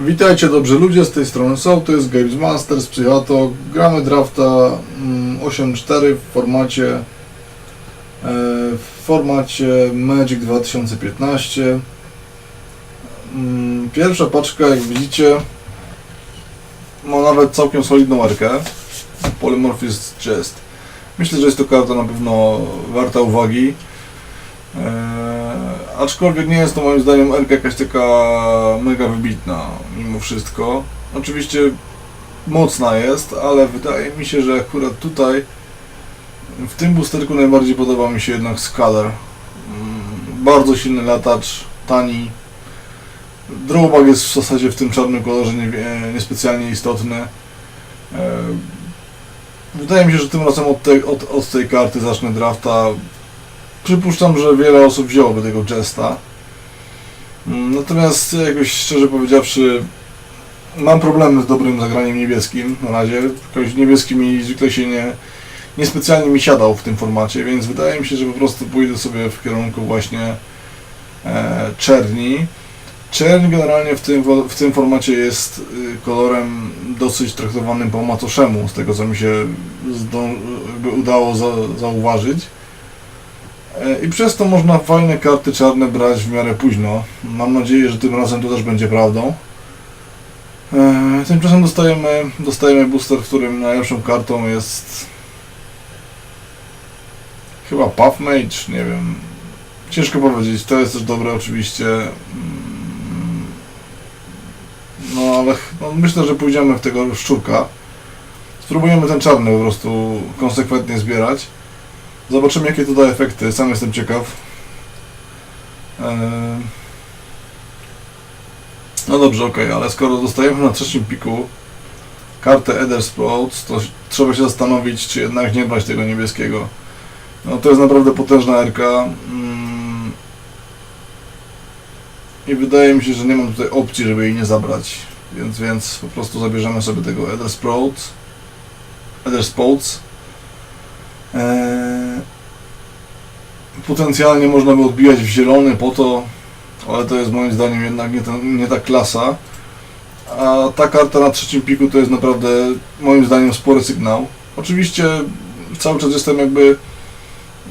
Witajcie dobrzy ludzie, z tej strony są, to jest Games Masters, Psychato. Gramy drafta mm, 8.4 w formacie e, w formacie Magic 2015. Mm, Pierwsza paczka, jak widzicie, ma nawet całkiem solidną erkę. Polymorphist Chest. Myślę, że jest to karta na pewno warta uwagi. Aczkolwiek nie jest to moim zdaniem Erka jakaś taka mega wybitna mimo wszystko. Oczywiście mocna jest, ale wydaje mi się, że akurat tutaj w tym boosterku najbardziej podoba mi się jednak Scalar. Mm, Bardzo silny latacz, tani. Drawback jest w zasadzie w tym czarnym kolorze nie, niespecjalnie istotny. Eee, Wydaje mi się, że tym razem od od, od tej karty zacznę drafta. Przypuszczam, że wiele osób wzięłoby tego Jesta. Mm, Natomiast jakoś szczerze powiedziawszy mam problemy z dobrym zagraniem niebieskim na razie. Jakoś niebieski mi zwykle się nie, niespecjalnie mi siadał w tym formacie, więc wydaje mi się, że po prostu pójdę sobie w kierunku właśnie e, czerni. Czerń generalnie w tym, w tym formacie jest y, kolorem dosyć traktowanym po macoszemu, z tego co mi się udało za, zauważyć. E, I przez to można fajne karty czarne brać w miarę późno. Mam nadzieję, że tym razem to też będzie prawdą. E, Tymczasem dostajemy, dostajemy booster, w którym najlepszą kartą jest chyba Puff Mage, nie wiem. Ciężko powiedzieć, to jest też dobre oczywiście. Mm, No ale no, myślę, że pójdziemy w tego szczurka. Spróbujemy ten czarny po prostu konsekwentnie zbierać. Zobaczymy jakie to da efekty, sam jestem ciekaw. Eee, No dobrze, okej, ale skoro dostajemy na trzecim piku kartę Eder Sprouts, to trzeba się zastanowić, czy jednak nie brać tego niebieskiego. No to jest naprawdę potężna erka. Mm. I wydaje mi się, że nie mam tutaj opcji, żeby jej nie zabrać. Więc, więc po prostu zabierzemy sobie tego Eder Sprouts. Eder Sprouts. Eee, potencjalnie można by odbijać w zielony po to, ale to jest moim zdaniem jednak nie, ten, nie ta klasa. A ta karta na trzecim piku to jest naprawdę moim zdaniem spory sygnał. Oczywiście cały czas jestem jakby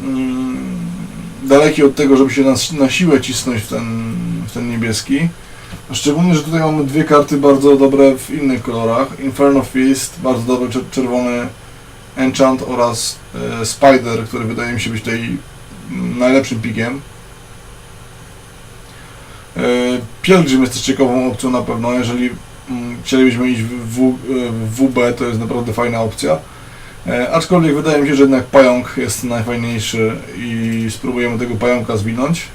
mm, daleki od tego, żeby się na, na siłę cisnąć w ten, w ten niebieski. Szczególnie, że tutaj mamy dwie karty bardzo dobre w innych kolorach. Inferno Fist, bardzo dobry czer- czerwony Enchant oraz e, Spider, który wydaje mi się być mm, najlepszym pikiem. E, Pielgrzym jest też ciekawą opcją na pewno, jeżeli mm, chcielibyśmy iść w, WB, to jest naprawdę fajna opcja. E, aczkolwiek wydaje mi się, że jednak pająk jest najfajniejszy i spróbujemy tego pająka zwinąć.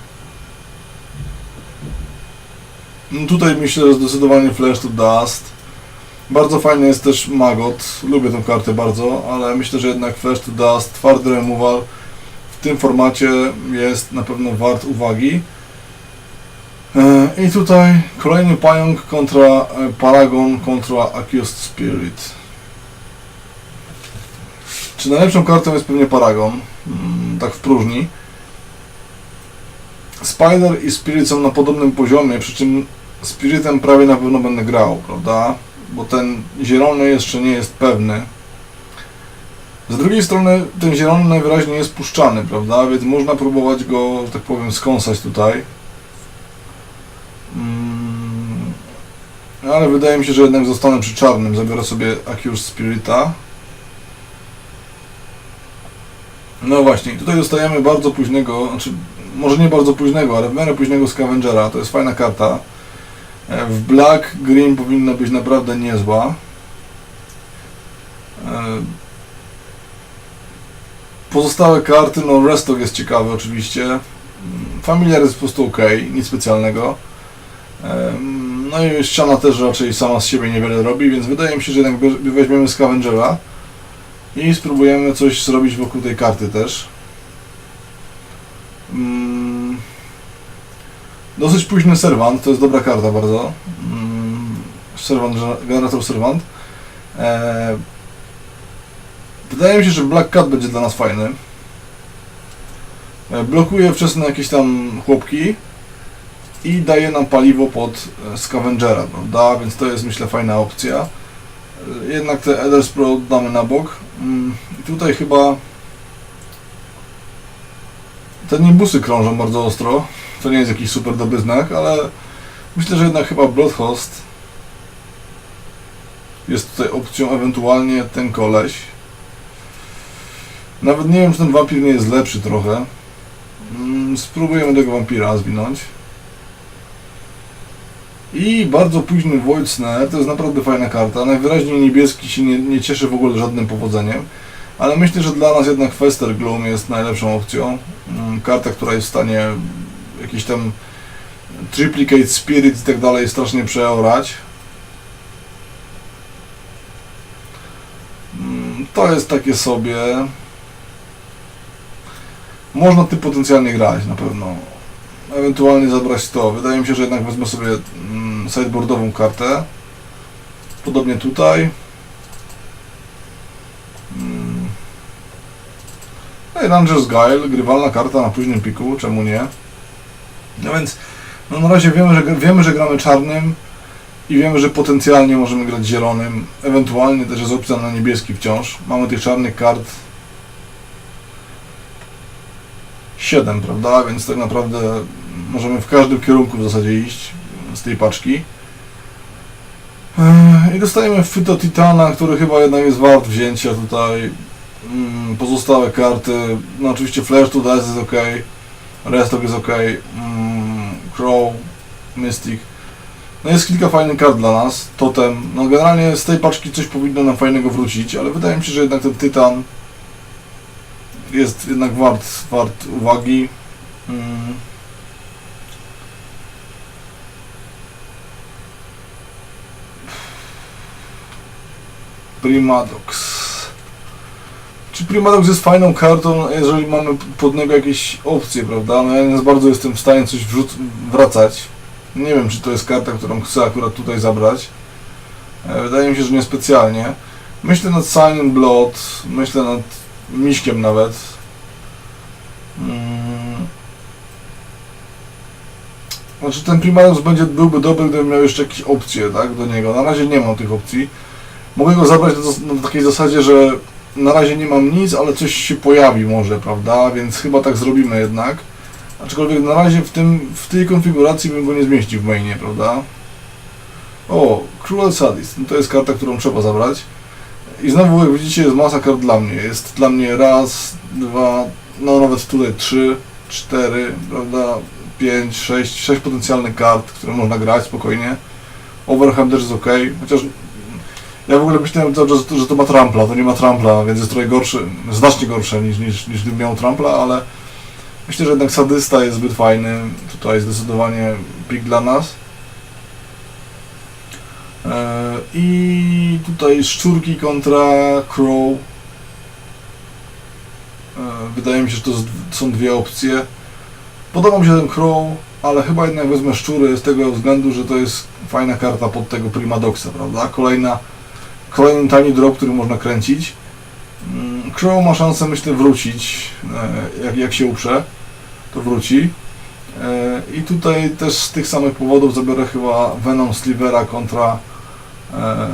No tutaj myślę, że zdecydowanie Flash to Dust. Bardzo fajny jest też Magot, lubię tę kartę bardzo, ale myślę, że jednak Flash to Dust, twardy removal w tym formacie jest na pewno wart uwagi. E, I tutaj kolejny pająk kontra e, Paragon kontra Accused Spirit. Czy najlepszą kartą jest pewnie Paragon, mm, tak w próżni. Spider i Spirit są na podobnym poziomie, przy czym Spiritem prawie na pewno będę grał, prawda? Bo ten zielony jeszcze nie jest pewny. Z drugiej strony ten zielony najwyraźniej jest puszczany, prawda? Więc można próbować go, tak powiem, skąsać tutaj. Mm, ale wydaje mi się, że jednak zostanę przy czarnym. Zabiorę sobie Accused Spirita. No właśnie, tutaj dostajemy bardzo późnego, znaczy może nie bardzo późnego, ale w miarę późnego Scavengera. To jest fajna karta. E, W Black Green powinna być naprawdę niezła. Pozostałe karty, no Restock jest ciekawy oczywiście. Familiar jest po prostu ok, nic specjalnego. No i ściana też raczej sama z siebie niewiele robi, więc wydaje mi się, że jednak weźmiemy Scavengera i spróbujemy coś zrobić wokół tej karty też. Mm, Dosyć późny Servant, to jest dobra karta bardzo. Mm, Servant, generator Servant. Wydaje mi się, że Black Cat będzie dla nas fajny. E, Blokuje wczesne jakieś tam chłopki. i daje nam paliwo pod e, Scavengera, prawda? Więc to jest myślę fajna opcja. E, Jednak te Elders Pro damy na bok. Mm, i Tutaj chyba te nimbusy krążą bardzo ostro. To nie jest jakiś super dobry znak, ale myślę, że jednak chyba Bloodhost jest tutaj opcją, ewentualnie ten koleś. Nawet nie wiem, czy ten wampir nie jest lepszy trochę. Mm, Spróbujemy tego wampira zwinąć. I bardzo późny Void Snare, to jest naprawdę fajna karta. Najwyraźniej niebieski się nie, nie cieszy w ogóle żadnym powodzeniem. Ale myślę, że dla nas jednak Fester Gloom jest najlepszą opcją. Mm, Karta, która jest w stanie jakiś tam Triplicate Spirit i tak dalej strasznie przeorać. Mm, To jest takie sobie. Można tym potencjalnie grać na pewno. Ewentualnie zabrać to. Wydaje mi się, że jednak wezmę sobie mm, sideboardową kartę. Podobnie tutaj. Mm. Hey, Ranger's Guile, grywalna karta na późnym piku, czemu nie? No więc, no na razie wiemy, że, wiemy, że gramy czarnym i wiemy, że potencjalnie możemy grać zielonym. Ewentualnie też jest opcja na niebieski wciąż. Mamy tych czarnych kart 7, prawda? Więc tak naprawdę możemy w każdym kierunku w zasadzie iść z tej paczki. Ech, I dostajemy Fyto Titana, który chyba jednak jest wart wzięcia tutaj. Mm, Pozostałe karty, no oczywiście Flash to Dice jest ok, Restock jest ok, mm, Crow, Mystic. No jest kilka fajnych kart dla nas, Totem. No generalnie z tej paczki coś powinno nam fajnego wrócić, ale wydaje mi się, że jednak ten Tytan jest jednak wart, wart uwagi. Mm. Primadox. Czy Primadox jest fajną kartą, jeżeli mamy pod niego jakieś opcje, prawda? No ja nie bardzo jestem w stanie coś wracać. Nie wiem, czy to jest karta, którą chcę akurat tutaj zabrać. E, Wydaje mi się, że nie specjalnie. Myślę nad Silent Blood, myślę nad Miśkiem nawet. Mm. Znaczy ten Primaris będzie, byłby dobry, gdybym miał jeszcze jakieś opcje, tak, do niego. Na razie nie mam tych opcji. Mogę go zabrać na, na takiej zasadzie, że na razie nie mam nic, ale coś się pojawi może, prawda, więc chyba tak zrobimy jednak. Aczkolwiek na razie w, tym, w tej konfiguracji bym go nie zmieścił w mainie, prawda. O, Cruel Sadist, no to jest karta, którą trzeba zabrać. I znowu, jak widzicie, jest masa kart dla mnie. Jest dla mnie raz, dwa, no nawet tutaj trzy, cztery, prawda, pięć, sześć, sześć potencjalnych kart, które można grać spokojnie. Overhand też jest ok, chociaż ja w ogóle myślałem że to ma trampla, to nie ma trampla, więc jest trochę gorszy, znacznie gorsze niż, niż, niż miał trampla, ale myślę, że jednak sadysta jest zbyt fajny, tutaj zdecydowanie pik dla nas. E, I tutaj szczurki kontra crow. E, Wydaje mi się, że to są dwie opcje. Podoba mi się ten crow, ale chyba jednak wezmę szczury z tego względu, że to jest fajna karta pod tego Primadoxa, prawda? Kolejna, kolejny tani drop, który można kręcić. Mm, Crow ma szansę, myślę, wrócić, e, jak, jak się uprze, to wróci. E, I tutaj też z tych samych powodów zabiorę chyba Venom Slivera kontra e,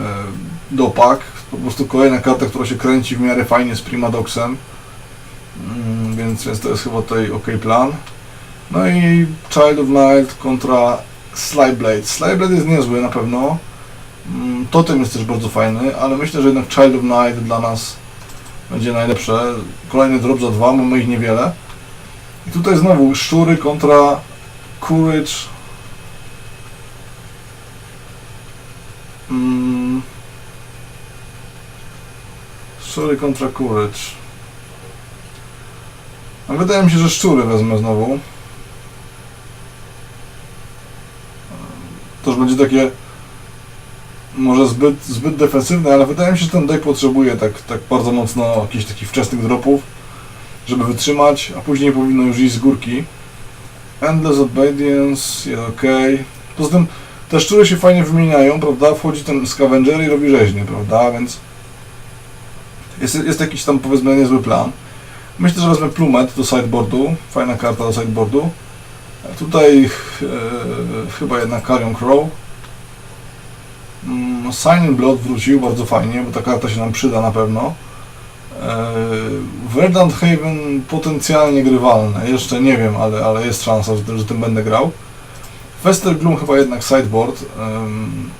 Dopak. Po prostu kolejna karta, która się kręci w miarę fajnie z Primadoxem. Mm, Więc, więc to jest chyba tutaj ok plan. No i Child of Night kontra Slyblade. Slyblade jest niezły na pewno. Mm, Totem jest też bardzo fajny, ale myślę, że jednak Child of Night dla nas będzie najlepsze. Kolejny drop za dwa, mamy ich niewiele. I tutaj znowu szczury kontra Courage. Mm. Szczury kontra Courage. A wydaje mi się, że szczury wezmę znowu. To już będzie takie może zbyt, zbyt defensywne, ale wydaje mi się, że ten deck potrzebuje tak, tak bardzo mocno jakichś takich wczesnych dropów, żeby wytrzymać, a później powinno już iść z górki. Endless Obedience jest ok. Poza tym te szczury się fajnie wymieniają, prawda? Wchodzi ten Scavenger i robi rzeźnie, prawda? Więc jest, jest jakiś tam powiedzmy niezły plan. Myślę, że wezmę Plumet do sideboardu. Fajna karta do sideboardu. Tutaj e, chyba jednak Carrion Crow. Mm, Sign Blood wrócił bardzo fajnie, bo ta karta się nam przyda na pewno. E, Verdant Haven potencjalnie grywalne, jeszcze nie wiem, ale, ale jest szansa, że, że tym będę grał. Fester Gloom chyba jednak sideboard. em,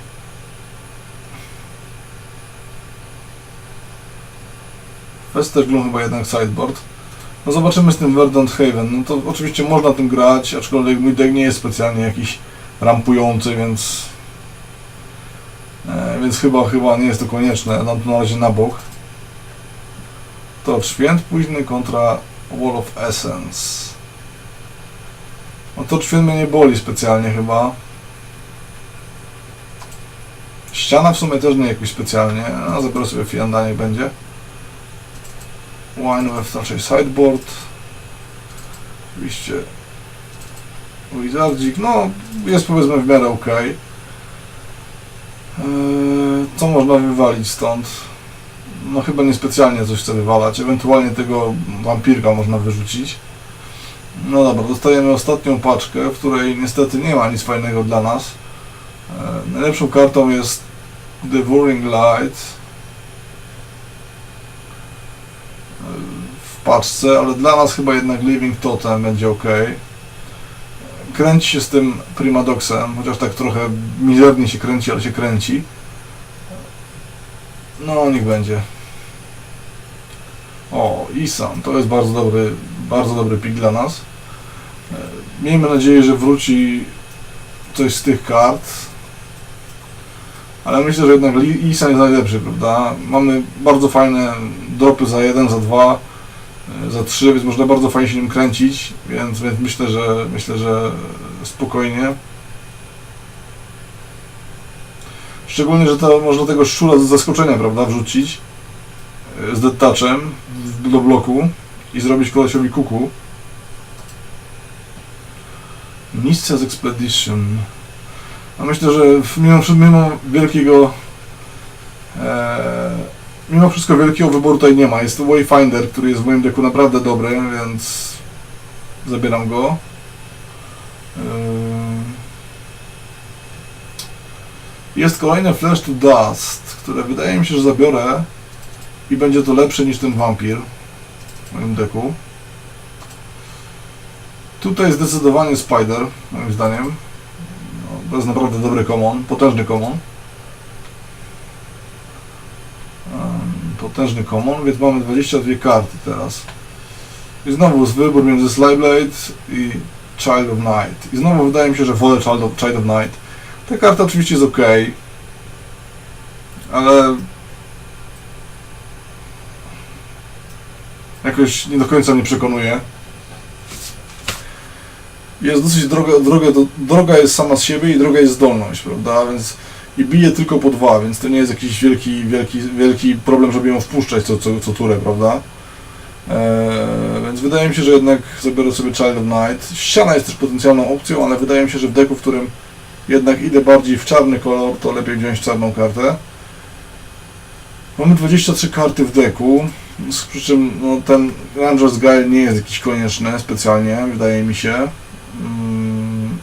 Fester Gloom chyba jednak sideboard. No zobaczymy z tym Verdant Haven. No to oczywiście można tym grać, aczkolwiek mój deck nie jest specjalnie jakiś rampujący, więc e, więc chyba chyba nie jest to konieczne. Dam to na razie na bok. To święt późny kontra Wall of Essence. No to święt mnie nie boli specjalnie chyba. Ściana w sumie też nie jakoś specjalnie. No zabiorę sobie Fianda, niech będzie. Wine with raczej sideboard. Oczywiście Wizardzik, no jest powiedzmy w miarę ok. Eee, co można wywalić stąd? No chyba niespecjalnie coś chcę wywalać, ewentualnie tego wampirka można wyrzucić. No dobra, dostajemy ostatnią paczkę, w której niestety nie ma nic fajnego dla nas. Eee, najlepszą kartą jest Devouring Light. w paczce, ale dla nas chyba jednak Living Totem będzie ok. Kręci się z tym Primadoxem, chociaż tak trochę mizernie się kręci, ale się kręci. No, niech będzie. O, Isan, to jest bardzo dobry, bardzo dobry pik dla nas. E, Miejmy nadzieję, że wróci coś z tych kart. Ale myślę, że jednak Isan jest najlepszy, prawda? Mamy bardzo fajne dropy za 1, za 2, za 3, więc można bardzo fajnie się nim kręcić, więc, więc myślę, że myślę, że spokojnie. Szczególnie, że to można tego szczura z zaskoczenia, prawda, wrzucić e, z detatchem do bloku i zrobić kolesiowi kuku. Mistrz's Expedition. A myślę, że mimo, mimo wielkiego e, mimo wszystko wielkiego wyboru tutaj nie ma. Jest Wayfinder, który jest w moim deku naprawdę dobry, więc zabieram go. Ym. Jest kolejne Flash to Dust, które wydaje mi się, że zabiorę i będzie to lepsze niż ten wampir w moim deku. Tutaj zdecydowanie Spider, moim zdaniem. No, to jest naprawdę dobry common, potężny common. Potężny common, więc mamy 22 karty teraz. I znowu jest wybór między Slyblade i Child of Night. I znowu wydaje mi się, że wolę Child of, Child of Night. Ta karta oczywiście jest ok, ale jakoś nie do końca mnie przekonuje. Jest dosyć droga, droga, droga jest sama z siebie i droga jest zdolność, prawda? Więc i bije tylko po dwa, więc to nie jest jakiś wielki, wielki, wielki problem, żeby ją wpuszczać co, co, co turę, prawda? Eee, więc wydaje mi się, że jednak zabiorę sobie Child of Night. Ściana jest też potencjalną opcją, ale wydaje mi się, że w deku, w którym jednak idę bardziej w czarny kolor, to lepiej wziąć czarną kartę. Mamy 23 karty w deku, przy czym no, ten Ranger's Guile nie jest jakiś konieczny specjalnie, wydaje mi się. Mm,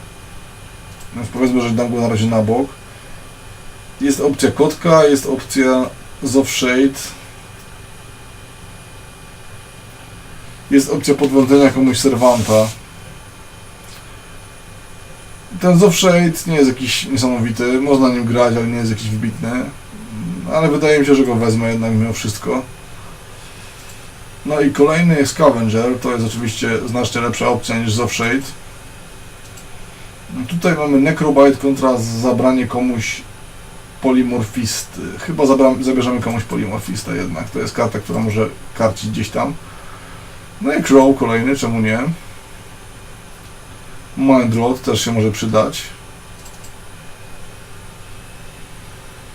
więc powiedzmy, że dam go na razie na bok. Jest opcja kotka, jest opcja Zofshade. Jest opcja podwądzenia komuś serwanta. Ten Zofshade nie jest jakiś niesamowity, można nim grać, ale nie jest jakiś wybitny. Ale wydaje mi się, że go wezmę jednak mimo wszystko. No i kolejny Scavenger, to jest oczywiście znacznie lepsza opcja niż Zofshade. Tutaj mamy Necrobite kontra zabranie komuś polimorfisty. Chyba zabierzemy komuś polimorfistę jednak. To jest karta, która może karcić gdzieś tam. No i Crow kolejny, czemu nie? Mind Rod też się może przydać.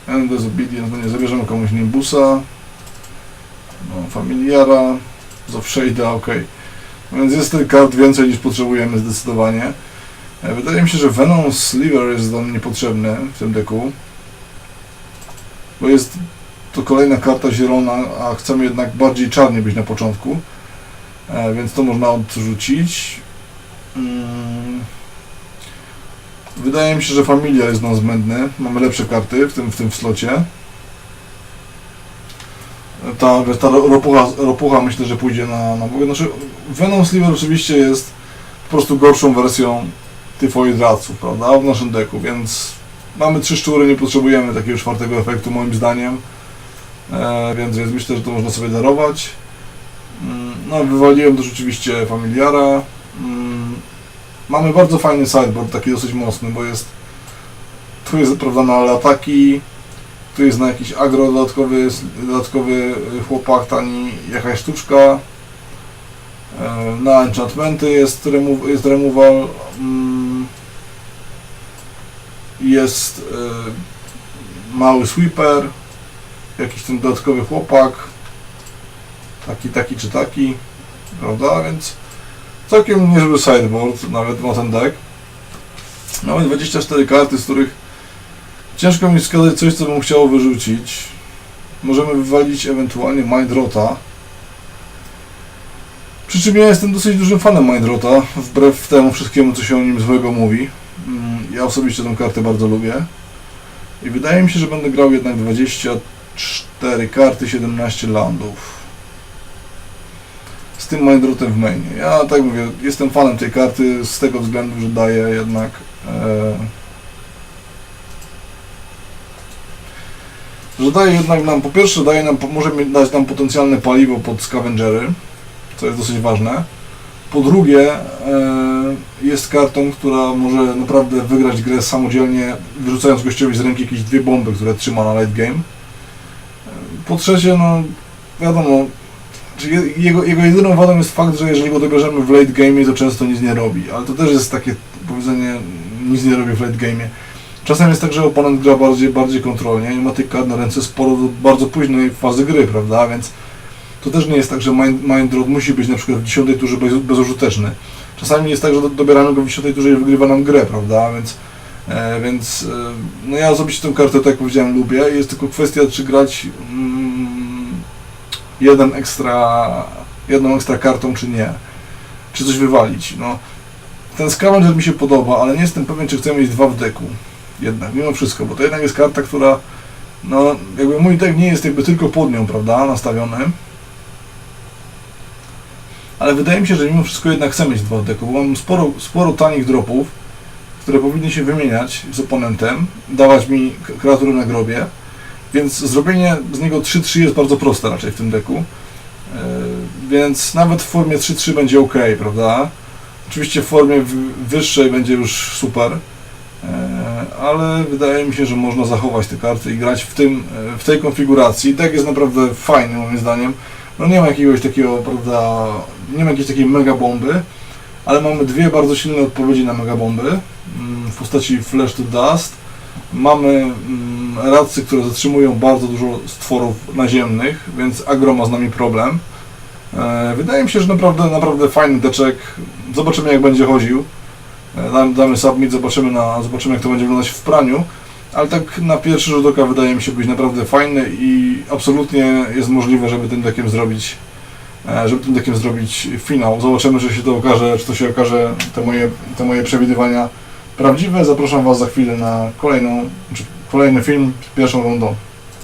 Endless Obedience, no nie zabierzemy komuś Nimbusa. No, Familiara, Zofshade'a, ok. No Więc jest tych kart więcej niż potrzebujemy zdecydowanie. E, Wydaje mi się, że Venom Sliver jest nam niepotrzebny w tym deku. Bo jest to kolejna karta zielona, a chcemy jednak bardziej czarnie być na początku. E, Więc to można odrzucić. Mm. Wydaje mi się, że Familiar jest nam zbędny. Mamy lepsze karty w tym, w tym slocie. Ta, wiesz, ta ro- ropucha, ropucha myślę, że pójdzie na, na bogę. Znaczy, Venom Sliver oczywiście jest po prostu gorszą wersją tyfoidraców, prawda, w naszym deku, więc mamy trzy szczury, nie potrzebujemy takiego czwartego efektu moim zdaniem. E, więc, więc myślę, że to można sobie darować. Mm, No, wywaliłem też oczywiście familiara. Mm, Mamy bardzo fajny sideboard, taki dosyć mocny, bo jest tu jest prawda na ataki, tu jest na jakiś agro dodatkowy, dodatkowy chłopak, tani jakaś sztuczka. E, Na enchantmenty jest, remove, jest removal. mm, Jest e, mały sweeper, jakiś ten dodatkowy chłopak, taki, taki czy taki, prawda? Więc całkiem niezły sideboard, nawet ma ten deck. Mamy 24 karty, z których ciężko mi wskazać coś, co bym chciał wyrzucić. Możemy wywalić ewentualnie Mindrota. Przy czym ja jestem dosyć dużym fanem Mindrota, wbrew temu wszystkiemu, co się o nim złego mówi. Mm, Ja osobiście tę kartę bardzo lubię. I wydaje mi się, że będę grał jednak 24 karty, 17 landów. Z tym Mindrotem w mainie. Ja tak mówię, jestem fanem tej karty z tego względu, że daje jednak e, że daje jednak nam, po pierwsze daje nam, może dać nam potencjalne paliwo pod scavengery, co jest dosyć ważne. Po drugie, e, jest kartą, która może naprawdę wygrać grę samodzielnie, wyrzucając gościowi z ręki jakieś dwie bomby, które trzyma na late game. E, Po trzecie, no wiadomo, jego, jego jedyną wadą jest fakt, że jeżeli go dobierzemy w late game, to często nic nie robi, ale to też jest takie powiedzenie, nic nie robi w late game. Czasem jest tak, że oponent gra bardziej, bardziej kontrolnie i ma tych kart na ręce sporo do bardzo późnej fazy gry, prawda, więc to też nie jest tak, że Mind, mind Draw musi być na przykład w 10 turze bez, bezużyteczny. Czasami jest tak, że do- dobieramy go w 10 turze i wygrywa nam grę, prawda, więc e, więc e, no ja osobiście tę kartę, tak jak powiedziałem, lubię. Jest tylko kwestia, czy grać mm, jeden ekstra, jedną ekstra kartą, czy nie. Czy coś wywalić. No, ten Scavenger mi się podoba, ale nie jestem pewien, czy chcę mieć dwa w deku. Jednak, mimo wszystko, bo to jednak jest karta, która no, jakby mój deck nie jest jakby tylko pod nią, prawda, nastawiony. Ale wydaje mi się, że mimo wszystko jednak chcę mieć dwa deku, bo mam sporo, sporo tanich dropów, które powinny się wymieniać z oponentem, dawać mi kreatury na grobie, więc zrobienie z niego 3-3 jest bardzo proste raczej w tym deku. Yy, więc nawet w formie 3-3 będzie ok, prawda? Oczywiście w formie wyższej będzie już super, ale wydaje mi się, że można zachować te karty i grać w, tym, yy, w tej konfiguracji. Deck jest naprawdę fajny moim zdaniem. No nie ma jakiegoś takiego, prawda, nie ma jakiejś takiej mega bomby, ale mamy dwie bardzo silne odpowiedzi na mega bomby mm, w postaci Flash to Dust. Mamy mm, radcy, które zatrzymują bardzo dużo stworów naziemnych, więc agro ma z nami problem. E, Wydaje mi się, że naprawdę, naprawdę fajny deczek. Zobaczymy jak będzie chodził. E, Damy, damy submit, zobaczymy, na, zobaczymy jak to będzie wyglądać w praniu. Ale tak na pierwszy rzut oka wydaje mi się być naprawdę fajny i absolutnie jest możliwe, żeby tym deckiem zrobić e, żeby tym deckiem zrobić finał. Zobaczymy, czy się to okaże, czy to się okaże te moje, te moje przewidywania prawdziwe. Zapraszam Was za chwilę na kolejną, kolejny film z pierwszą rundą.